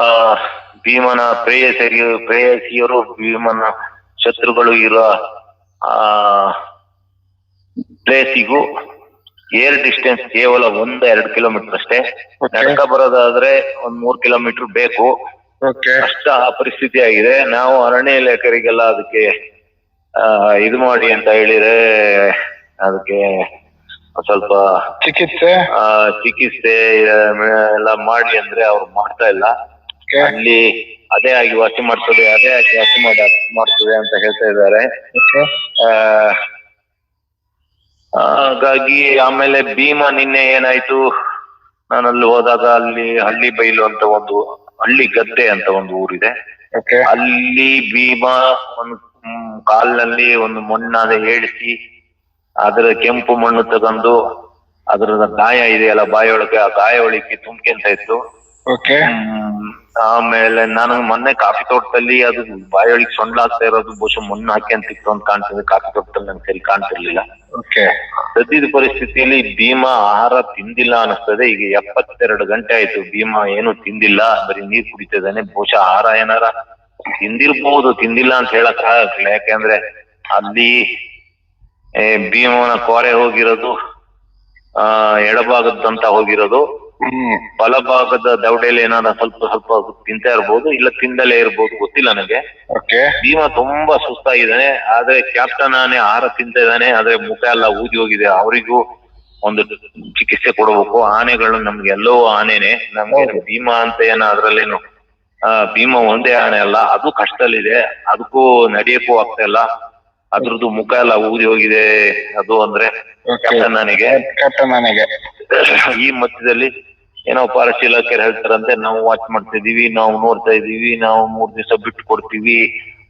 ಭೀಮನ ಪ್ರೇಯಸರಿ ಪ್ರೇಯಸಿಯರು ಭೀಮನ ಶತ್ರುಗಳು ಇರೋ ಆ ಪ್ಲೇಸಿಗೂ ಏರ್ ಡಿಸ್ಟೆನ್ಸ್ ಕೇವಲ ಒಂದ್ ಎರಡು ಕಿಲೋಮೀಟರ್ ಅಷ್ಟೇ. Okay. ನಡ್ಕ ಬರೋದಾದ್ರೆ ಒಂದ್ ಮೂರ್ ಕಿಲೋಮೀಟರ್ ಬೇಕು. ಓಕೆ ಅಷ್ಟ ಆ ಪರಿಸ್ಥಿತಿ ಆಗಿದೆ. ನಾವು ಅರಣ್ಯ ಇಲಾಖರಿಗೆಲ್ಲ ಅದಕ್ಕೆ ಆ ಇದು ಮಾಡಿ ಅಂತ ಹೇಳಿದ್ರೆ ಅದಕ್ಕೆ ಸ್ವಲ್ಪ ಚಿಕಿತ್ಸೆ? ಆ ಚಿಕಿತ್ಸೆ ಎಲ್ಲ ಮಾಡಿ ಅಂದ್ರೆ ಅವ್ರು ಮಾಡ್ತಾ ಇಲ್ಲ. ಓಕೆ ಅಲ್ಲಿ ಅದೇ ಆಗಿ ವಾಸಿ ಮಾಡ್ತದೆ ಅದೇ ಆಗಿ ವಾಸಿ ಮಾಡಿ ಮಾಡ್ತದೆ ಅಂತ ಹೇಳ್ತಾ ಇದ್ದಾರೆ. ಓಕೆ ಆ, ಹಾಗಾಗಿ ಆಮೇಲೆ ಭೀಮ ನಿನ್ನೆ ಏನಾಯ್ತು? ನಾನು ಅಲ್ಲಿ ಹೋದಾಗ ಅಲ್ಲಿ ಹಳ್ಳಿ ಬೈಲು ಅಂತ ಒಂದು ಹಳ್ಳಿ ಗದ್ದೆ ಅಂತ ಒಂದು ಊರಿದೆ. ಅಲ್ಲಿ ಭೀಮ ಒಂದು ಕಾಲಿನಲ್ಲಿ ಕಾಲ್ನಲ್ಲಿ ಒಂದು ಮಣ್ಣಾದ ಏಳಿಸಿ ಅದರ ಕೆಂಪು ಮಣ್ಣು ತಗೊಂಡು ಅದರ ಗಾಯ ಇದೆಯಲ್ಲ ಬಾಯೊಳಗೆ ಆ ಗಾಯ ಒಳಗೆ ತುಂಬ್ಕೊಂತ ಇತ್ತು. ಓಕೆ ಆಮೇಲೆ ನಾನು ಮೊನ್ನೆ ಕಾಫಿ ತೋಟದಲ್ಲಿ ಅದು ಬಾಯೊಳಗೆ ಸೊಂಡ್ಲಾಗ್ತಾ ಇರೋದು ಬಹುಶಃ ಮಣ್ಣು ಹಾಕಿ ಅಂತಿತ್ತು ಅಂತ ಕಾಣ್ತದೆ. ಕಾಫಿ ತೋಟದಲ್ಲಿ ನನ್ ಸರಿ ಕಾಣ್ತಿರ್ಲಿಲ್ಲ. ಓಕೆ ಸದ್ಯದ ಪರಿಸ್ಥಿತಿಯಲ್ಲಿ ಭೀಮಾ ಆಹಾರ ತಿಂದಿಲ್ಲ ಅನಿಸ್ತದೆ. ಈಗ ಎಪ್ಪತ್ತೆರಡು ಗಂಟೆ ಆಯ್ತು. ಭೀಮಾ ಏನು ತಿಂದಿಲ್ಲ. ಬರೀ ನೀರ್ ಕುಡಿತಿದ್ದಾನೆ ಬಹುಶಃ ಆಹಾರ ಏನಾರ ತಿಂದಿರ್ಬಹುದು ತಿಂದಿಲ್ಲ ಅಂತ ಹೇಳಕ್ ಆಗಲ್ಲ. ಯಾಕೆಂದ್ರೆ ಅಲ್ಲಿ ಏ, ಭೀಮನ ಕೋರೆ ಹೋಗಿರೋದು ಆ ಎಡಭಾಗದಂತ ಹೋಗಿರೋದು. ಹ್ಮ್ ಬಲಭಾಗದ ದವಡೆಯಲ್ಲಿ ಏನಾದ್ರು ಸ್ವಲ್ಪ ಸ್ವಲ್ಪ ತಿಂತಾ ಇರ್ಬೋದು ಇಲ್ಲ ತಿಂದಲೇ ಇರ್ಬೋದು ಗೊತ್ತಿಲ್ಲ ನನಗೆ. ಓಕೆ. ಭೀಮ ತುಂಬಾ ಸುಸ್ತಾಗಿದ್ದಾನೆ ಆದ್ರೆ ಕ್ಯಾಪ್ಟನ್ ಆನೆ ಆಹಾರ ತಿಂತ ಇದ್ದಾನೆ ಆದ್ರೆ ಮುಖ ಎಲ್ಲ ಊದಿ ಹೋಗಿದೆ. ಅವರಿಗೂ ಒಂದು ಚಿಕಿತ್ಸೆ ಕೊಡಬೇಕು. ಆನೆಗಳು ನಮ್ಗೆ ಎಲ್ಲವೂ ಆನೆನೆ. ನಮ್ಗೆ. ಭೀಮ ಅಂತ ಏನ ಅದ್ರಲ್ಲೇನು ಆ ಭೀಮ ಒಂದೇ ಆನೆ ಅಲ್ಲ ಅದು ಕಷ್ಟದಲ್ಲಿದೆ. ಅದಕ್ಕೂ ನಡೆಯಕ್ಕೂ ಆಗ್ತಾ ಇಲ್ಲ. ಅದ್ರದ್ದು ಮುಖ ಎಲ್ಲ ಊದಿ ಹೋಗಿದೆ. ಅದು ಅಂದ್ರೆ ಕ್ಯಾಪ್ಟನ್ ನನಗೆ ಈ ಮಧ್ಯದಲ್ಲಿ ಏನೋ ಫಾರೆಸ್ಟ್ ಇಲಾಖೆ ಹೇಳ್ತಾರಂತೆ ನಾವು ವಾಚ್ ಮಾಡ್ತಾ ಇದೀವಿ ನಾವು ನೋಡ್ತಾ ಇದೀವಿ ನಾವು ಮೂರ್ ದಿವಸ ಬಿಟ್ಟು ಕೊಡ್ತೀವಿ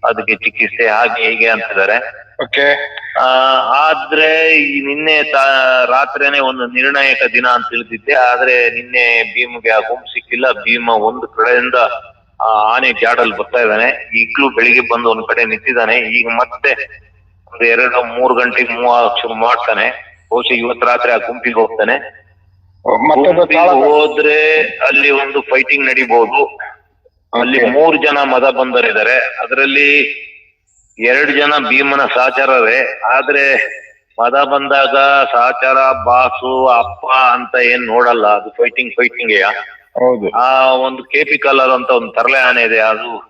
ಅದಕ್ಕೆ ಚಿಕಿತ್ಸೆ ಹಾಗೆ ಹೀಗೆ ಅಂತಿದ್ದಾರೆ. ಓಕೆ ಆ ಆದ್ರೆ ಈ ನಿನ್ನೆ ರಾತ್ರಿನೇ ಒಂದು ನಿರ್ಣಾಯಕ ದಿನ ಅಂತ ತಿಳಿದಿದ್ದೆ. ಆದ್ರೆ ನಿನ್ನೆ ಭೀಮ್ಗೆ ಆ ಗುಂಪು ಸಿಕ್ಕಿಲ್ಲ. ಭೀಮ ಒಂದು ಕಡೆಯಿಂದ ಆ ಆನೆ ಜಾಡಲ್ಲಿ ಬರ್ತಾ ಇದ್ದಾನೆ. ಈಗ್ಲೂ ಬೆಳಿಗ್ಗೆ ಬಂದು ಒಂದ್ ಕಡೆ ನಿಂತಿದ್ದಾನೆ. ಈಗ ಮತ್ತೆ ಒಂದು ಎರಡು ಮೂರು ಗಂಟೆಗೆ ಮೂವ್ ಶುರು ಮಾಡ್ತಾನೆ. ಬಹುಶಃ ಇವತ್ತು ರಾತ್ರಿ ಆ ಗುಂಪಿಗೆ ಹೋಗ್ತಾನೆ. ಹೋದ್ರೆ ಅಲ್ಲಿ ಒಂದು ಫೈಟಿಂಗ್ ನಡಿಬಹುದು ಅಲ್ಲಿ. ಮೂರು ಜನ ಮದ ಬಂದರಿದ್ದಾರೆ. ಅದರಲ್ಲಿ ಎರಡು ಜನ ಭೀಮನ ಸಹಚಾರರೇ. ಆದ್ರೆ ಮದ ಬಂದಾಗ ಸಹಚಾರ ಬಾಸು ಅಪ್ಪ ಅಂತ ಏನ್ ನೋಡಲ್ಲ. ಅದು ಫೈಟಿಂಗ್ ಫೈಟಿಂಗ್ ಆ ಒಂದು ಕೆಪಿ ಕಲರ್ ಅಂತ ಒಂದು ತರಲೆ ಆನೆ ಇದೆ. ಅದು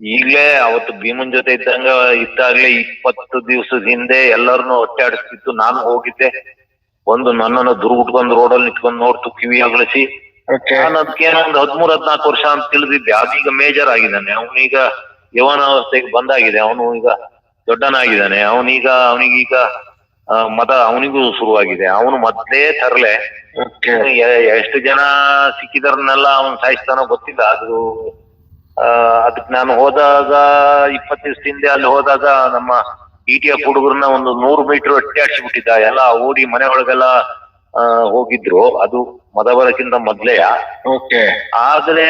ಈಗ್ಲೇ ಅವತ್ತು ಭೀಮನ್ ಜೊತೆ ಇದ್ದಂಗ ಇದ್ದಾಗ್ಲೇ ಇಪ್ಪತ್ತು ದಿವಸದ ಹಿಂದೆ ಎಲ್ಲರನ್ನು ಒಟ್ಟಾಡಿಸ್ತಿತ್ತು ನಾನು ಹೋಗಿದ್ದೆ. ಒಂದು ನನ್ನನ್ನು ದುರ್ಗುಟ್ಕೊಂಡ್ ರೋಡಲ್ಲಿ ನಿಂತ್ಕೊಂಡ್ ನೋಡ್ತು ಕಿವಿ ಅಗಳಿಸಿ ನಾನು ಅದಕ್ಕೇನೋ ಒಂದು ಹದ್ಮೂರ್ ಹದ್ನಾಲ್ಕು ವರ್ಷ ಅಂತ ತಿಳಿದಿದ್ದೆ. ಅದೀಗ ಮೇಜರ್ ಆಗಿದ್ದಾನೆ. ಅವನೀಗ ಯವನಾವಸ್ಥೆಗೆ ಬಂದಾಗಿದೆ. ಅವನು ಈಗ ದೊಡ್ಡನಾಗಿದ್ದಾನೆ. ಅವನೀಗ ಅವನಿಗೀಗ ಮತ ಅವನಿಗೂ ಶುರುವಾಗಿದೆ. ಅವನು ಮೊದ್ಲೇ ತರಲೆ. ಎಷ್ಟು ಜನ ಸಿಕ್ಕಿದಾರನ್ನೆಲ್ಲ ಅವನ್ ಸಾಯಿಸ್ತಾನೋ ಗೊತ್ತಿಲ್ಲ. ಅದು ಆ ಅದಕ್ ನಾನು ಹೋದಾಗ ಇಪ್ಪತ್ತು ದಿವಸ ಹಿಂದೆ ಅಲ್ಲಿ ಹೋದಾಗ ನಮ್ಮ ಇ ಟಿ ಎಫ್ ಹುಡುಗರನ್ನ ಒಂದು ನೂರು ಮೀಟರ್ ಅಟ್ಟಾಡ್ಸಿಬಿಟ್ಟಿದ್ದ ಎಲ್ಲ ಓಡಿ ಮನೆ ಒಳಗೆಲ್ಲ ಹೋಗಿದ್ರು. ಅದು ಮದ ಬರಕ್ಕಿಂತ ಮೊದ್ಲೆಯ. ಆದ್ರೆ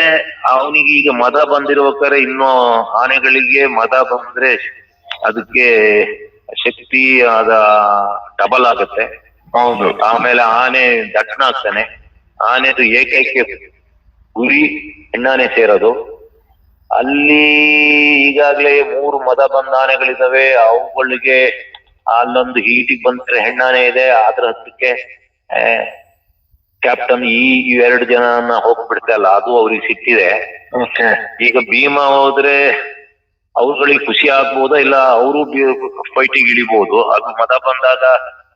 ಅವನಿಗೆ ಈಗ ಮದ ಬಂದಿರ್ಬೇಕಾದ್ರೆ ಇನ್ನು ಆನೆಗಳಿಗೆ ಮದ ಬಂದ್ರೆ ಅದಕ್ಕೆ ಶಕ್ತಿ ಅದ ಡಬಲ್ ಆಗುತ್ತೆ. ಹೌದು. ಆಮೇಲೆ ಆನೆ ದಟ್ಟಣ ಆಗ್ತಾನೆ ಆನೆದು ಏಕೈಕ ಗುರಿ ಹೆಣ್ಣಾನೆ ಸೇರೋದು. ಅಲ್ಲಿ ಈಗಾಗಲೇ ಮೂರು ಮದ ಬಂದಾನೆಗಳಿದವೆ ಅವುಗಳಿಗೆ ಅಲ್ಲೊಂದು ಹೀಟಿಗೆ ಬಂದ್ರೆ ಹೆಣ್ಣಾನೆ ಇದೆ. ಅದ್ರ ಹತ್ತಕ್ಕೆ ಕ್ಯಾಪ್ಟನ್ ಈ ಎರಡು ಜನನ ಹೋಗ್ಬಿಡ್ತಲ್ಲ ಅದು ಅವ್ರಿಗೆ ಸಿಕ್ಕಿದೆ. ಈಗ ಭೀಮ ಹೋದ್ರೆ ಅವ್ರುಗಳಿಗೆ ಖುಷಿ ಆಗ್ಬೋದಾ? ಇಲ್ಲ ಅವರು ಫೈಟಿಗೆ ಇಳಿಬಹುದು ಅದು ಮದ ಬಂದಾಗ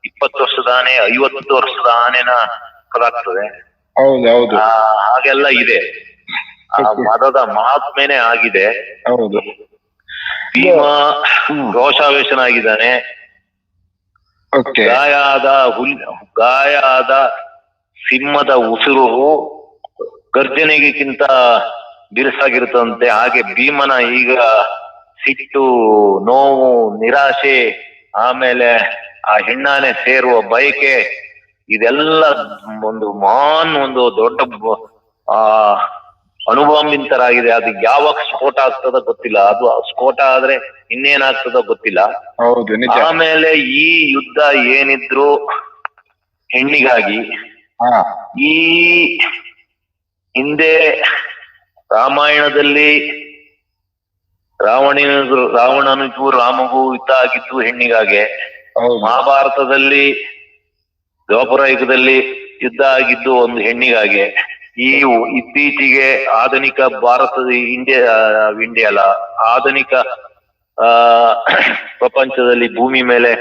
ಇಪ್ಪತ್ತು ವರ್ಷದ ಆನೆ ಐವತ್ತು ವರ್ಷದ ಆನೆನ ಕದಾಗ್ತದೆ ಹಾಗೆಲ್ಲ ಇದೆ. ಆ ಮದದ ಮಹಾತ್ಮೆನೆ ಆಗಿದೆ. ಹೌದು. ಭೀಮ ರೋಷಾವೇಶನಾಗಿದ್ದಾನೆ ಗಾಯ ಆದ ಹುಲ್ ಗಾಯ ಆದ ಸಿಂಹದ ಉಸಿರು ಗರ್ಜನೆಗಿಂತ ಬಿರುಸಾಗಿರುತ್ತಂತೆ. ಹಾಗೆ ಭೀಮನ ಈಗ ಸಿಟ್ಟು ನೋವು ನಿರಾಶೆ ಆಮೇಲೆ ಆ ಹೆಣ್ಣಾನೆ ಸೇರುವ ಬಯಕೆ ಇದೆಲ್ಲ ಒಂದು ಮಾನ್ ಒಂದು ದೊಡ್ಡ ಆ ಅಣುಬಾಂಬಿಂತರಾಗಿದೆ ಅದು ಯಾವಾಗ ಸ್ಫೋಟ ಆಗ್ತದ ಗೊತ್ತಿಲ್ಲ. ಅದು ಸ್ಫೋಟ ಆದ್ರೆ ಇನ್ನೇನಾಗ್ತದ ಗೊತ್ತಿಲ್ಲ. ಹೌದು ನಿಜ. ಆಮೇಲೆ ಈ ಯುದ್ಧ ಏನಿದ್ರು ಹೆಣ್ಣಿಗಾಗಿ ಈ ಹಿಂದೆ ರಾಮಾಯಣದಲ್ಲಿ ರಾವಣನ ರಾವಣನಿಗೂ ರಾಮಗೂ ಯುದ್ಧ ಆಗಿದ್ದು ಹೆಣ್ಣಿಗಾಗೆ. ಮಹಾಭಾರತದಲ್ಲಿ ದ್ವಾಪರ ಯುಗದಲ್ಲಿ ಯುದ್ಧ ಆಗಿದ್ದು ಒಂದು ಹೆಣ್ಣಿಗಾಗೆ. ಈ ಇತ್ತೀಚೆಗೆ ಆಧುನಿಕ ಭಾರತದ ಇಂಡಿಯಾ ಇಂಡಿಯಾ ಅಲ್ಲ ಆಧುನಿಕ ಆ ಪ್ರಪಂಚದಲ್ಲಿ ಭೂಮಿ ಮೇಲೆ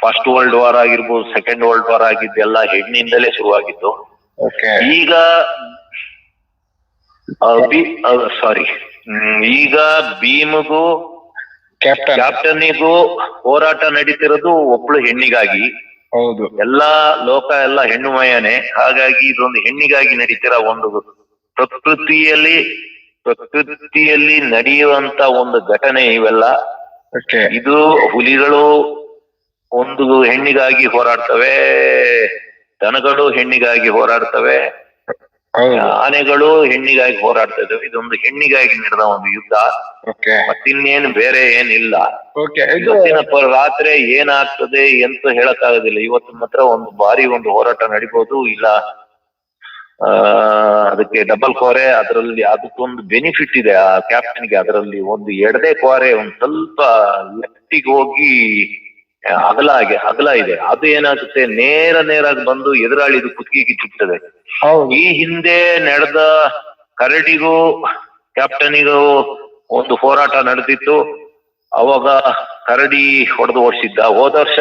ಫಸ್ಟ್ ವರ್ಲ್ಡ್ ವಾರ್ ಆಗಿರ್ಬೋದು ಸೆಕೆಂಡ್ ವರ್ಲ್ಡ್ ವಾರ್ ಆಗಿದ್ದೆಲ್ಲ ಹೆಣ್ಣಿಂದಲೇ ಶುರುವಾಗಿದ್ದು. ಈಗ ಸಾರಿ ಈಗ ಭೀಮಗೂ ಕ್ಯಾಪ್ಟನ್ ಕ್ಯಾಪ್ಟನ್ನಿಗೂ ಹೋರಾಟ ನಡೀತಿರೋದು ಒಬ್ಳು ಹೆಣ್ಣಿಗಾಗಿ. ಹೌದು. ಎಲ್ಲಾ ಲೋಕ ಎಲ್ಲ ಹೆಣ್ಣು ಮಯನೇ. ಹಾಗಾಗಿ ಇದೊಂದು ಹೆಣ್ಣಿಗಾಗಿ ನಡೀತಿರೋ ಒಂದು ಪ್ರಕೃತಿಯಲ್ಲಿ ಪ್ರಕೃತಿಯಲ್ಲಿ ನಡೆಯುವಂತ ಒಂದು ಘಟನೆ ಇವೆಲ್ಲ. ಇದು ಹುಲಿಗಳು ಒಂದು ಹೆಣ್ಣಿಗಾಗಿ ಹೋರಾಡ್ತವೆ ದನಗಳು ಹೆಣ್ಣಿಗಾಗಿ ಹೋರಾಡ್ತವೆ. ಆನೆಗಳು ಹೆಣ್ಣಿಗಾಗಿ ಹೋರಾಡ್ತಾ ಇದ್ದವು. ಇದೊಂದು ಹೆಣ್ಣಿಗಾಗಿ ನಡೆದ ಒಂದು ಯುದ್ಧ. ಮತ್ತಿನ್ನೇನು ಬೇರೆ ಏನಿಲ್ಲ. ಇವತ್ತಿನ ರಾತ್ರಿ ಏನಾಗ್ತದೆ ಎಂತ ಹೇಳಕ್ಕಾಗೋದಿಲ್ಲ. ಇವತ್ತು ಮಾತ್ರ ಒಂದು ಬಾರಿ ಒಂದು ಹೋರಾಟ ನಡಿಬಹುದು ಇಲ್ಲ ಆ ಅದಕ್ಕೆ ಡಬಲ್ ಕೋರೆ ಅದರಲ್ಲಿ ಅದಕ್ಕೊಂದು ಬೆನಿಫಿಟ್ ಇದೆ. ಆ ಕ್ಯಾಪ್ಟನ್ಗೆ ಅದರಲ್ಲಿ ಒಂದು ಎಡದೆ ಕೋರೆ ಒಂದ್ ಸ್ವಲ್ಪ ಲೆಫ್ಟಿಗೆ ಹೋಗಿ ಅಗಲ ಆಗಿ ಅಗಲ ಇದೆ. ಅದು ಏನಾಗುತ್ತೆ? ನೇರ ನೇರಾಗಿ ಬಂದು ಎದುರಾಳಿದು ಕುತ್ತಿಗೆಗೆ ಚುಕ್ತದೆ ಹೌದು. ಈ ಹಿಂದೆ ನಡೆದ ಕರಡಿಗೂ ಕ್ಯಾಪ್ಟನಿಗೂ ಒಂದು ಹೋರಾಟ ನಡೆದಿತ್ತು. ಅವಾಗ ಕರಡಿ ಹೊಡೆದು ಓಡಿಸಿದ್ದ. ಹೋದ ವರ್ಷ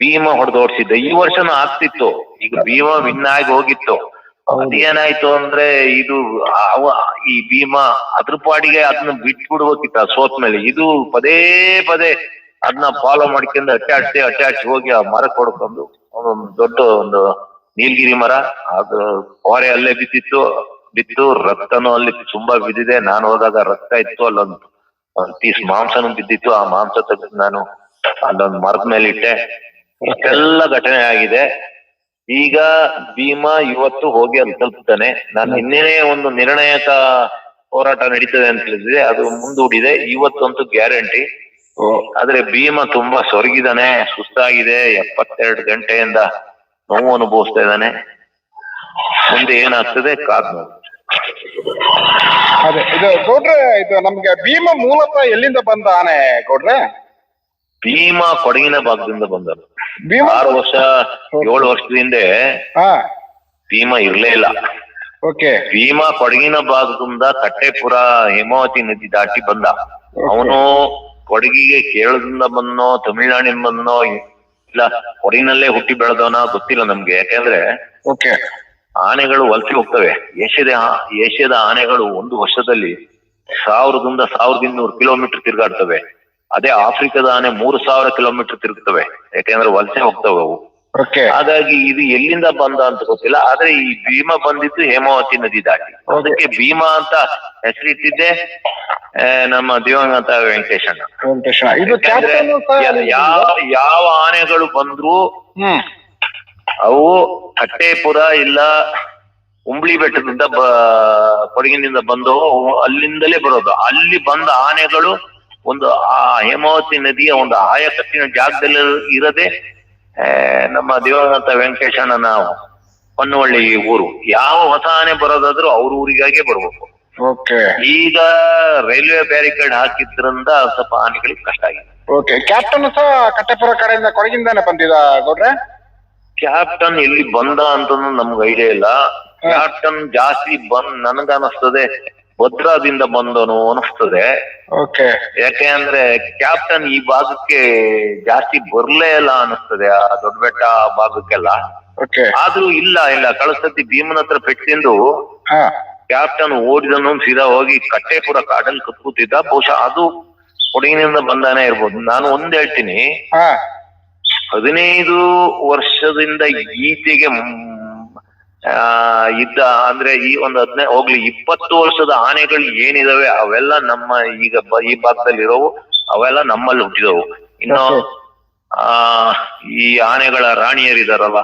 ಭೀಮ ಹೊಡೆದು ಓಡಿಸಿದ್ದ. ಈ ವರ್ಷನೂ ಆಗ್ತಿತ್ತು. ಈಗ ಭೀಮ ವಿನ್ ಆಗಿ ಹೋಗಿತ್ತು. ಅದೇನಾಯ್ತು ಅಂದ್ರೆ ಇದು ಅವ ಈ ಭೀಮ ಅದ್ರ ಪಾಡಿಗೆ ಅದನ್ನ ಬಿಟ್ಬಿಡ್ಬೇಕಿತ್ತ ಸೋತ್ ಮೇಲೆ ಇದು ಪದೇ ಪದೇ ಅದನ್ನ ಫಾಲೋ ಮಾಡ್ಕೊಂಡು ಅಟ್ಟಾಡ್ಸಿ ಅಟ್ಯಾಚ್ ಹೋಗಿ ಆ ಮರ ಕೊಡ್ಕೊಂಡು ಒಂದು ದೊಡ್ಡ ಒಂದು ನೀಲಗಿರಿ ಮರ. ಅದು ಹೊರೆ ಅಲ್ಲೇ ಬಿದ್ದಿತ್ತು ಬಿದ್ದು ರಕ್ತನೂ ಅಲ್ಲಿ ತುಂಬಾ ಬಿದ್ದಿದೆ. ನಾನು ಹೋದಾಗ ರಕ್ತ ಇತ್ತು, ಅಲ್ಲೊಂದು, ಒಂದ್ ಪೀಸ್ ಮಾಂಸನೂ ಬಿದ್ದಿತ್ತು. ಆ ಮಾಂಸ ತೆಗೆದು ನಾನು ಅಲ್ಲೊಂದು ಮರದ ಮೇಲೆ ಇಟ್ಟೆ. ಇಷ್ಟೆಲ್ಲ ಘಟನೆ ಆಗಿದೆ. ಈಗ ಭೀಮಾ ಇವತ್ತು ಹೋಗಿ ಅಲ್ಲಿ ತಲುಪ್ತಾನೆ. ನಾನು ನಿನ್ನೆನೇ ಒಂದು ನಿರ್ಣಾಯಕ ಹೋರಾಟ ನಡೀತದೆ ಅಂತ ಹೇಳಿದ್ರೆ ಅದು ಮುಂದೂಡಿದೆ. ಇವತ್ತಂತೂ ಗ್ಯಾರಂಟಿ. ಆದ್ರೆ ಭೀಮ ತುಂಬಾ ಸೊರಗಿದಾನೆ ಸುಸ್ತಾಗಿದೆ ಎಪ್ಪತ್ತೆರಡು ಗಂಟೆಯಿಂದ ನೋವು ಅನುಭವಿಸ್ತಾ ಇದ್ದಾನೆ. ಮುಂದೆ ಏನಾಗ್ತದೆ ಕಾದ್ ಅದೇ ಇದು ಗೌಡ್ರೆ ಇದು ನಮ್ಗೆ ಭೀಮ ಮೂಲತಃ ಎಲ್ಲಿಂದ ಬಂದ ಆನೆ ಗೌಡ್ರೆ? ಭೀಮ ಕೊಡಗಿನ ಭಾಗದಿಂದ ಬಂದರು ಭೀಮ ಆರು ವರ್ಷ ಏಳು ವರ್ಷದ ಹಿಂದೆ ಹಾ. ಭೀಮ ಇರ್ಲೇ ಇಲ್ಲ. ಓಕೆ. ಭೀಮ ಕೊಡಗಿನ ಭಾಗದಿಂದ ಕಟ್ಟೆಪುರ ಹೇಮಾವತಿ ನದಿ ದಾಟಿ ಬಂದ. ಅವನು ಕೊಡಗಿಗೆ ಕೇರಳದಿಂದ ಬಂದೋ ತಮಿಳ್ನಾಡಿನ ಬಂದೋ ಇಲ್ಲ ಕೊಡಗಿನಲ್ಲೇ ಹುಟ್ಟಿ ಬೆಳೆದವನ ಗೊತ್ತಿಲ್ಲ ನಮ್ಗೆ. ಯಾಕಂದ್ರೆ ಓಕೆ. ಆನೆಗಳು ವಲಸೆ ಹೋಗ್ತವೆ. ಏಷ್ಯಾದ ಏಷ್ಯಾದ ಆನೆಗಳು ಒಂದು ವರ್ಷದಲ್ಲಿ ಸಾವಿರದಿಂದ ಸಾವಿರದ ಇನ್ನೂರು ಕಿಲೋಮೀಟರ್ ತಿರುಗಾಡ್ತವೆ. ಅದೇ ಆಫ್ರಿಕಾದ ಆನೆ ಮೂರು ಸಾವಿರ ಕಿಲೋಮೀಟರ್ ತಿರುಗ್ತವೆ. ಯಾಕೆಂದ್ರೆ ವಲಸೆ ಹೋಗ್ತವೆ ಅವು. ಓಕೆ ಹಾಗಾಗಿ ಇದು ಎಲ್ಲಿಂದ ಬಂದ ಅಂತ ಗೊತ್ತಿಲ್ಲ. ಆದ್ರೆ ಈ ಭೀಮ ಬಂದಿದ್ದು ಹೇಮಾವತಿ ನದಿ ದಾಟಿ. ಅದಕ್ಕೆ ಭೀಮ ಅಂತ ಹೆಸರಿಟ್ಟಿದ್ದೆ ನಮ್ಮ ದಿವಂಗತ ವೆಂಕಟೇಶಣ್ಣ. ಯಾವ ಯಾವ ಆನೆಗಳು ಬಂದ್ರು ಅವು ಕಟ್ಟೇಪುರ ಇಲ್ಲ ಉಂಬ್ಳಿ ಬೆಟ್ಟದಿಂದ ಬ ಕೊಡಗಿನಿಂದ ಬಂದು ಅಲ್ಲಿಂದಲೇ ಬರೋದು. ಅಲ್ಲಿ ಬಂದ ಆನೆಗಳು ಒಂದು ಆ ಹೇಮಾವತಿ ನದಿಯ ಒಂದು ಆಯಕಟ್ಟಿನ ಜಾಗದಲ್ಲಿ ಇರದೆ ನಮ್ಮ ವೆಂಕಟೇಶನ ನಾವು ಹೊನ್ನವಳ್ಳಿ ಊರು. ಯಾವ ಹೊಸ ಆನೆ ಬರೋದಾದ್ರೂ ಅವ್ರ ಊರಿಗಾಗೆ ಬರ್ಬೇಕು. ಓಕೆ. ಈಗ ರೈಲ್ವೆ ಬ್ಯಾರಿಕೇಡ್ ಹಾಕಿದ್ರಿಂದ ಸ್ವಲ್ಪ ಆನೆಗಳಿಗೆ ಕಷ್ಟ ಆಗಿದೆ. ಓಕೆ. ಕ್ಯಾಪ್ಟನ್ ಸಹ ಕಟ್ಟೆಪುರ ಕಡೆಯಿಂದ ಕೊಡಗಿಂದಾನೆ ಬಂದಿದ ಗೌಡ್ರೆ? ಕ್ಯಾಪ್ಟನ್ ಎಲ್ಲಿ ಬಂದ ಅಂತ ನಮ್ಗೆ ಐಡಿಯಾ ಇಲ್ಲ. ಕ್ಯಾಪ್ಟನ್ ಜಾಸ್ತಿ ಬಂದ್ ನನಗ ಅನಿಸ್ತದೆ ಭದ್ರಾದಿಂದ ಬಂದನು ಅನಿಸ್ತದೆ ಓಕೆ. ಯಾಕೆ ಅಂದ್ರೆ ಕ್ಯಾಪ್ಟನ್ ಈ ಭಾಗಕ್ಕೆ ಜಾಸ್ತಿ ಬರ್ಲೇ ಇಲ್ಲ ಅನಿಸ್ತದೆ ಆ ದೊಡ್ಡ ಬೆಟ್ಟ ಭಾಗಕ್ಕೆಲ್ಲ. ಓಕೆ. ಆದ್ರೂ ಇಲ್ಲ ಇಲ್ಲ. ಕಳಸತಿ ಭೀಮನ ಹತ್ರ ಪೆಟ್ಟಿಂದು ಕ್ಯಾಪ್ಟನ್ ಓಡಿದನು ಸೀದಾ ಹೋಗಿ ಕಟ್ಟೆಪುರ ಕಾಡಲ್ಲಿ ಕತ್ಕೂತಿದ್ದ. ಬಹುಶಃ ಅದು ಕೊಡಗಿನಿಂದ ಬಂದಾನೆ ಇರ್ಬೋದು. ನಾನು ಒಂದ್ ಹೇಳ್ತೀನಿ. ಹದಿನೈದು ವರ್ಷದಿಂದ ಈಚೆಗೆ ಇದ್ದ ಅಂದ್ರೆ ಈ ಒಂದು ಹದಿನೈದು ಹೋಗ್ಲಿ ಇಪ್ಪತ್ತು ವರ್ಷದ ಆನೆಗಳು ಏನಿದಾವೆ ಅವೆಲ್ಲ ನಮ್ಮ ಈಗ ಈ ಭಾಗದಲ್ಲಿ ಇರೋವು ಅವೆಲ್ಲ ನಮ್ಮಲ್ಲಿ ಹುಟ್ಟಿದವು. ಇನ್ನು ಆ ಈ ಆನೆಗಳ ರಾಣಿಯರಿದಾರಲ್ಲ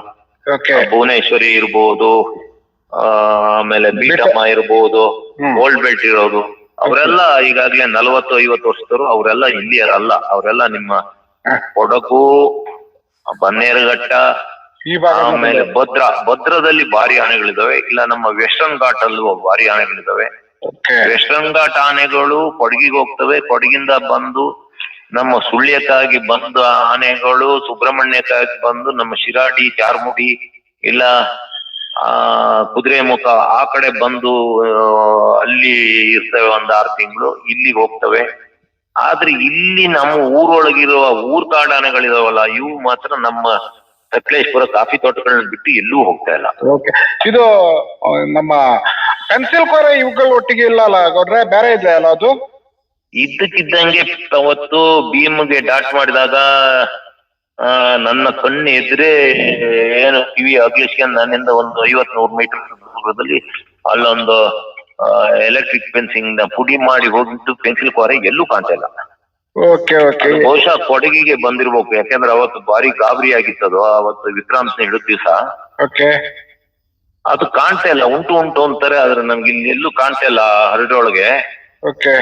ಭುವನೇಶ್ವರಿ ಇರ್ಬೋದು ಆಮೇಲೆ ಬೀಟಮ್ಮ ಇರ್ಬೋದು. ಗೋಲ್ಡ್ ಬೆಲ್ಟ್ ಇರೋದು ಅವರೆಲ್ಲ ಈಗಾಗ್ಲೇ ನಲವತ್ತು ಐವತ್ತು ವರ್ಷದವರು ಅವರೆಲ್ಲ ಇಲ್ಲಿಯರಲ್ಲ ಅವರೆಲ್ಲ ನಿಮ್ಮ ಕೊಡಗು ಬನ್ನೇರುಘಟ್ಟ ಈ ಭಾಗ ಆಮೇಲೆ ಭದ್ರ ಭದ್ರದಲ್ಲಿ ಭಾರಿ ಆನೆಗಳಿದಾವೆ ಇಲ್ಲ ನಮ್ಮ ವೆಸ್ಟರ್ನ್ ಘಾಟ್ ಅಲ್ಲೂ ಭಾರಿ ಆನೆಗಳಿದಾವೆ. ವೆಸ್ಟರ್ನ್ ಘಾಟ್ ಆನೆಗಳು ಕೊಡಗಿಗೆ ಹೋಗ್ತವೆ ಕೊಡಗಿಂದ ಬಂದು ನಮ್ಮ ಸುಳ್ಯಕ್ಕಾಗಿ ಬಂದ ಆನೆಗಳು ಸುಬ್ರಹ್ಮಣ್ಯಕ್ಕಾಗಿ ಬಂದು ನಮ್ಮ ಶಿರಾಡಿ ಚಾರ್ಮುಡಿ ಇಲ್ಲ ಆ ಕುದುರೆಮುಖ ಆ ಕಡೆ ಬಂದು ಅಲ್ಲಿ ಇರ್ತವೆ ಒಂದ್ ಆರು ತಿಂಗಳು ಇಲ್ಲಿಗೆ ಹೋಗ್ತವೆ. ಆದ್ರೆ ಇಲ್ಲಿ ನಮ್ಮ ಊರೊಳಗಿರುವ ಊರ್ ಕಾಡಾನೆಗಳಿದಾವಲ್ಲ ಇವು ಮಾತ್ರ ನಮ್ಮ ಸಕಲೇಶ್ಪುರ ಕಾಫಿ ತೋಟಗಳನ್ನ ಬಿಟ್ಟು ಎಲ್ಲೂ ಹೋಗ್ತಾ ಇಲ್ಲ. ಓಕೆ ಇದು ಆ, ನಮ್ಮ ಪೆನ್ಸಿಲ್ ಕೋರೆ ಇವುಗಳ ಒಟ್ಟಿಗೆ ಇಲ್ಲ ಅಲ್ಲ ಗೌಡ್ರೆ? ಬೇರೆ ಇದೆ ಅಲ್ಲ ಅದು? ಇದ್ದಕ್ಕಿದ್ದಂಗೆ ಅವತ್ತು ಭೀಮ್ಗೆ ಡಾಟ್ ಮಾಡಿದಾಗ ಆ, ನನ್ನ ಕಣ್ಣು ಎದುರೇ ಏನು ಕಿವಿ ಅಗ್ಲಿಸ್ಕೊಂಡು ನನ್ನಿಂದ ಒಂದು ಐವತ್ ನೂರು ಮೀಟರ್ ದೂರದಲ್ಲಿ ಅಲ್ಲೊಂದು ಎಲೆಕ್ಟ್ರಿಕ್ ಫೆನ್ಸಿಂಗ್ನ ಪುಡಿ ಮಾಡಿ ಹೋಗಿದ್ದು ಪೆನ್ಸಿಲ್ ಕೋರೆ ಎಲ್ಲೂ ಕಾಣ್ತಾ ಇಲ್ಲ. ಓಕೆ ಓಕೆ ಅದು ಬಹುಶಃ ಕೊಡಗಿಗೆ ಬಂದಿರ್ಬೇಕು. ಯಾಕಂದ್ರೆ ಅವತ್ತು ಭಾರಿ ಗಾಬರಿ ಆಗಿತ್ತದು ಅವತ್ತು ವಿಕ್ರಾಂತ್ ಹಿಡಿದ ದಿವಸ. ಓಕೆ ಅದು ಕಾಣ್ತಾ ಇಲ್ಲ. ಉಂಟು ಉಂಟು ಅಂತಾರೆ ಆದ್ರೆ ನಮ್ಗೆ ಇಲ್ಲಿ ಎಲ್ಲೂ ಕಾಣ್ತಾ ಇಲ್ಲ ಹರಡೊಳಗೆ ಓಕೆ